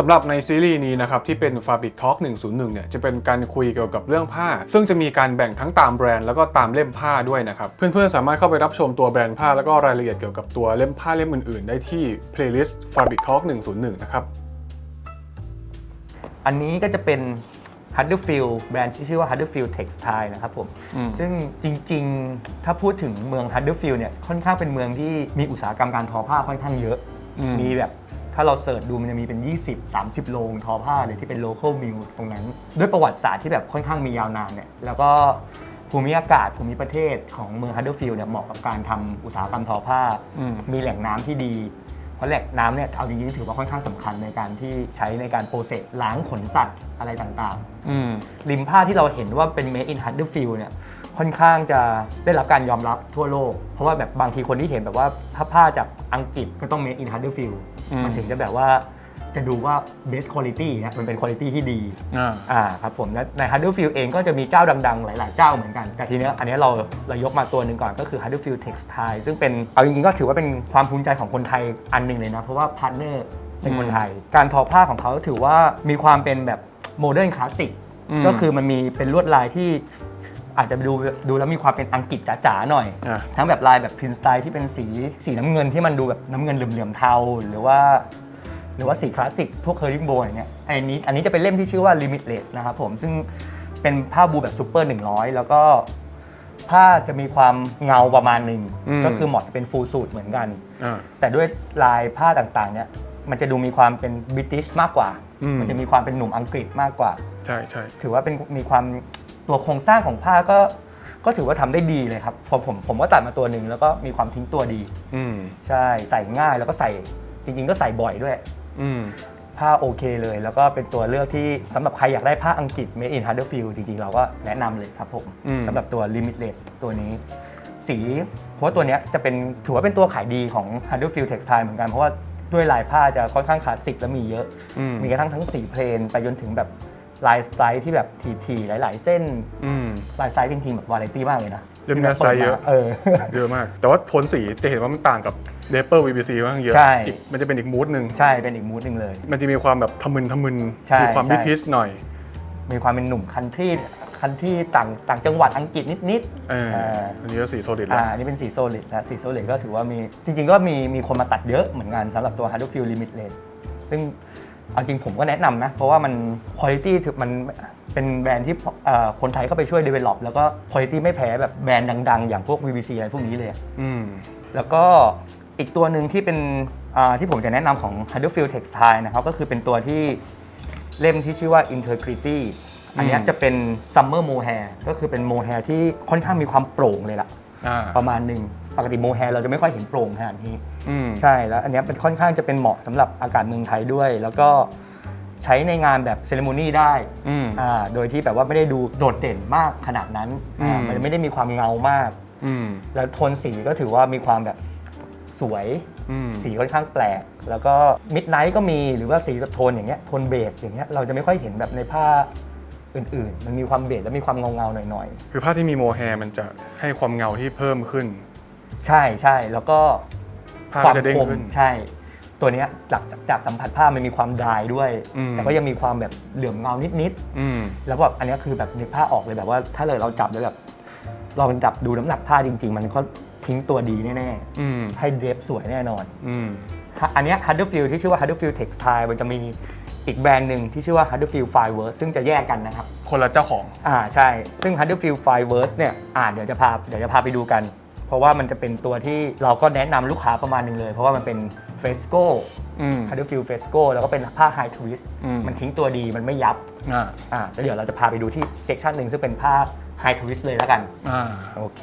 สำหรับในซีรีส์นี้นะครับที่เป็น Fabric Talk 101 เนี่ยจะเป็นการคุยเกี่ยวกับเรื่องผ้า ซึ่งจะมีการแบ่งทั้งตามแบรนด์แล้วก็ตามเล่มผ้าด้วยนะครับเพื่อนๆสามารถเข้าไปรับชมตัวแบรนด์ผ้าแล้วก็รายละเอียดเกี่ยวกับตัวเล่มผ้าเล่มอื่นๆ ได้ที่ playlist Fabric Talk 101 นะครับอันนี้ก็จะเป็น Huddersfield แบรนด์ที่ชื่อว่า Huddersfield Textile นะครับผมอืมซึ่งจริงๆ ถ้าพูดถึงเมือง Huddersfield เนี่ยค่อนข้างเป็นเมืองที่มีอุตสาหกรรมการทอผ้าค่อนข้างเยอะ มีแบบ ถ้าเราเสิร์ชดูมันจะมีเป็น 20 30 โรงทอผ้าเลยที่เป็น local mill ตรงนั้น ด้วยประวัติศาสตร์ที่แบบค่อนข้างมียาวนานเนี่ยแล้วก็ภูมิอากาศภูมิประเทศของเมือง Huddersfield เนี่ยเหมาะกับการทำอุตสาหกรรมทอผ้า อืม มีแหล่งน้ำที่ดี เพราะแหล่งน้ำเนี่ยเอาจริงๆถือว่าค่อนข้างสำคัญในการที่ใช้ในการโปรเซสล้างขนสัตว์อะไรต่างๆ อืม ริมผ้าที่เราเห็นว่าเป็น made in Huddersfield เนี่ยค่อนข้างจะได้รับการยอมรับทั่วโลก เพราะว่าแบบบางทีคนที่เห็นแบบว่าถ้าผ้าจากอังกฤษก็ต้อง made in Huddersfield อื มมันถึงจะแบบว่าจะดูว่า best quality นะมันเป็น quality ที่ดีอ่าอ่าครับผมและใน Huddersfield เองก็จะมีเจ้าดังๆ หลาย ๆ เจ้าเหมือนกัน แต่ทีเนี้ยอันเนี้ยเราเรายกมาตัวหนึ่งก่อนก็คือ Huddersfield Textile ซึ่งเป็นเอาจริงๆ ก็ถือว่าเป็นความภูมิใจของคนไทยอันหนึ่งเลยนะ เพราะว่าพาร์ทเนอร์เป็นคนไทย การทอผ้าของเขาถือว่ามีความเป็นแบบโมเดิร์นคลาสสิกอืมก็คือมันมีเป็นลวดลายที่ อาจจะดูดูแล้วมีความเป็นอังกฤษจ๋าๆหน่อย อ่าทั้งแบบลายแบบพินสไตล์ที่เป็นสีสีน้ำเงินที่มันดูแบบน้ำเงินเหลื่อมๆเทาหรือว่า หรือว่าสีคลาสสิกพวกเฮอร์ริงโบอย่างเงี้ยอันนี้อันนี้จะเป็นเล่มที่ชื่อว่า Limitless นะครับผมซึ่งเป็นผ้าบูแบบซูเปอร์ 100 แล้วก็ผ้าจะมีความเงาประมาณหนึ่งอืม ก็คือเหมาะจะเป็นฟูลสูตรเหมือนกัน อ่า แต่ด้วยลายผ้าต่างๆเนี่ยมันจะดูมีความเป็นบริติชมากกว่า อืม มันจะมีความเป็นหนุ่มอังกฤษมากกว่า ใช่ใช่ถือว่าเป็นมีความ ตัวโครงสร้างของผ้าก็ก็ถือว่าทำได้ดีเลยครับผมผมผมก็ตัดมาตัวหนึ่งแล้วก็มีความทิ้งตัวดี อืมใช่ใส่ง่ายแล้วก็ใส่จริง ๆ ก็ใส่บ่อยด้วย อืม ผ้าโอเคเลย แล้วก็เป็นตัวเลือกที่สำหรับใครอยากได้ผ้าอังกฤษ made in Huddersfield จริง ๆ เราก็แนะนำเลยครับผมอืม สำหรับตัว limitless ตัวนี้ สีเพราะว่าตัวเนี้ยจะเป็นถือว่าเป็นตัวขายดีของ Huddersfield Textile เหมือนกัน เพราะว่าด้วยลายผ้าจะค่อนข้างคลาสสิกและมีเยอะ อืม มีกระทั่งทั้งสีเพลนไปจนถึงแบบ ลายสไตล์ที่แบบทีๆหลาย ๆ เส้นอืม ลายสไตล์จริงๆแบบวาไรตี้มากเลยนะเล่มเนี้ยไซส์เยอะ เออ เยอะมาก แต่ว่าโทนสีจะเห็นว่ามันต่างกับเ a เปอร์ VBC มากเยอะใช่ อีกมันจะเป็นอีกมูดหนึ่งใช่เป็นอีกมูดหนึ่งเลย มันจะมีความแบบทะมึนทะมึนใช่มีความใช่ บิทิชหน่อย มีความเป็นหนุ่มคันทรีคันทรีต่างต่างจังหวัดอังกฤษนิด เออเอออันนี้ก็สีโซลิดๆ แล้ว อ่าอันนี้เป็นสีโซลิดและสีโซลิดก็ถือว่ามี จริงๆก็มีมีคนมาตัดเยอะเหมือนกันสำหรับตัว Huddersfield Limitless ซึ่ง เอาจริงผมก็แนะนำนะ เพราะว่ามันคุณภาพถือมันเป็นแบรนด์ที่เอ่อคนไทยเข้าไปช่วย develop แล้วก็คุณภาพไม่แพ้แบบแบรนด์ดังๆ อย่างพวก VBC อะไรพวกนี้เลย อืม แล้วก็อีกตัวหนึ่งที่เป็นอ่าที่ผมจะแนะนำของ Huddersfield Textile นะครับก็คือเป็นตัวที่เล่มที่ชื่อว่า Integrity อันเนี้ยอืม จะเป็น Summer Mohair ก็คือเป็นโมแฮร์ที่ค่อนข้างมีความโปร่งเลยล่ะ อ่า ประมาณหนึ่ง ปกติโมแฮร์เราจะไม่ค่อยเห็นโปร่งขนาดนี้อืมใช่แล้วอันเนี้ยเป็นค่อนข้างจะเป็นเหมาะสำหรับอากาศเมืองไทยด้วย แล้วก็ใช้ในงานแบบเซเลโมนีได้อืม อ่าโดยที่แบบว่าไม่ได้ดูโดดเด่นมากขนาดนั้นอ่าอืม มันไม่ได้มีความเงามาก อืมแล้วโทนสีก็ถือว่ามีความแบบสวย อืม สีค่อนข้างแปลก แล้วก็มิดไนท์ก็มีหรือว่าสีแบบโทนอย่างเงี้ยโทนเบจอย่างเงี้ยเราจะไม่ค่อยเห็นแบบในผ้าอื่น ๆ มันมีความเบจและมีความเงาๆหน่อยคือผ้าที่มีโมแฮร์มันจะให้ความเงาที่เพิ่มขึ้นๆ ใช่ใช่แล้วก็ผ้าความจะเด้งคมขึ้นใช่ ตัวเนี้ยจากจากจากสัมผัสผ้ามันมีความดรายด้วย อืม แต่ก็ยังมีความแบบเหลื่อมเงานิดอืม ๆแล้วแบบอันเนี้ยคือแบบนึกผ้าออกเลยแบบว่า ถ้าเลยเราจับแล้วแบบเราเป็นจับดูน้ำหนักผ้าจริง ๆ มันก็ทิ้งตัวดีแน่อืม ๆให้เดรฟสวยแน่นอน อืมอันเนี้ย Huddersfield ที่ชื่อว่า Huddersfield Textile มันจะมีอีกแบรนด์หนึ่งที่ชื่อว่า Huddersfield Fireworks ซึ่งจะแยกกันนะครับ คนละเจ้าของ อ่าใช่ ซึ่ง Huddersfield Fireworks เนี่ยอ่าเดี๋ยวจะพาเดี๋ยวจะพาไปดูกัน เพราะว่ามันจะเป็นตัวที่เราก็แนะนำลูกค้าประมาณหนึงเลย เพราะว่ามันเป็น Fresco อืม Huddersfield Fresco แล้วก็เป็นผ้า High Twist อืม มันทิ้งตัวดีมันไม่ยับอ่าอ่าแล้วเดี๋ยวเราจะพาไปดูที่เซกชันหนึ่งซึ่งเป็นผ้า High Twist เลยแล้วกัน อ่า โอเค